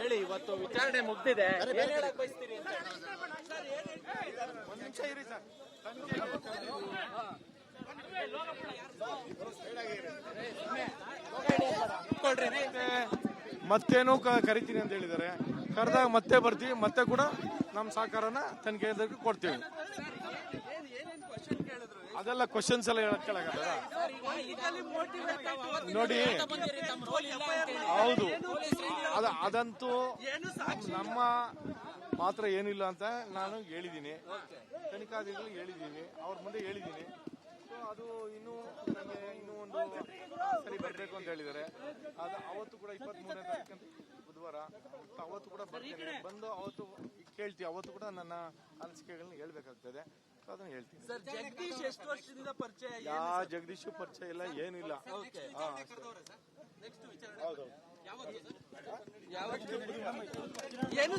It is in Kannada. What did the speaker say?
ಹೇಳಿ ಇವತ್ತು ವಿಚಾರಣೆ ಮುಗ್ದಿದೆ. ಸರ್ ಮತ್ತೇನು ಕರಿತೀನಿ ಅಂತ ಹೇಳಿದ್ದಾರೆ. ಕರೆದಾಗ ಮತ್ತೆ ಬರ್ತೀವಿ ಮತ್ತೆ ಕೂಡ ನಮ್ಮ ಸಹಕಾರನ ತನಿಖೆ ಕೊಡ್ತೀವಿ. ಅದೆಲ್ಲ ಕ್ವಶನ್ಸ್ ಎಲ್ಲ ಹೇಳಕ್ ಕೇಳಕ್ಕಾಗಲ್ಲ ನೋಡಿ ಹೌದು. ಅದ ಅದಂತೂ ನಮ್ಮ ಮಾತ್ರ ಏನಿಲ್ಲ ಅಂತ ನಾನು ಹೇಳಿದ್ದೀನಿ. ತನಿಖಾಧಿಕಾರಿಗಳಿಗೆ ಹೇಳಿದ್ದೀನಿ. ಅವ್ರ ಮುಂದೆ ಹೇಳಿದ್ದೀನಿ. ಸೊ ಅದು ಇನ್ನೂ ನನಗೆ ಇನ್ನೂ ಒಂದು ಸರಿ ಬರಬೇಕು ಅಂತ ಹೇಳಿದ್ದಾರೆ. ಅದು ಅವತ್ತು ಕೂಡ ಇಪ್ಪತ್ತ್ ಮೂರನೇ ತಾರೀಕು ಬುಧವಾರ. ಅವತ್ತು ಕೂಡ ಬರ್ತೀನಿ. ಬಂದು ಅವತ್ತು ಕೇಳ್ತೀವಿ. ಅವತ್ತು ಕೂಡ ನನ್ನ ಅನಿಸಿಕೆಗಳನ್ನ ಹೇಳ್ಬೇಕಾಗ್ತದೆ. ಅದನ್ನ ಹೇಳ್ತೀನಿ. ಸರ್ ಜಗದೀಶ್ ಎಷ್ಟು ವರ್ಷದಿಂದ ಪರಿಚಯ? ಯಾ ಜಗದೀಶ್ ಪರಿಚಯ ಇಲ್ಲ ಏನಿಲ್ಲ. ಏನು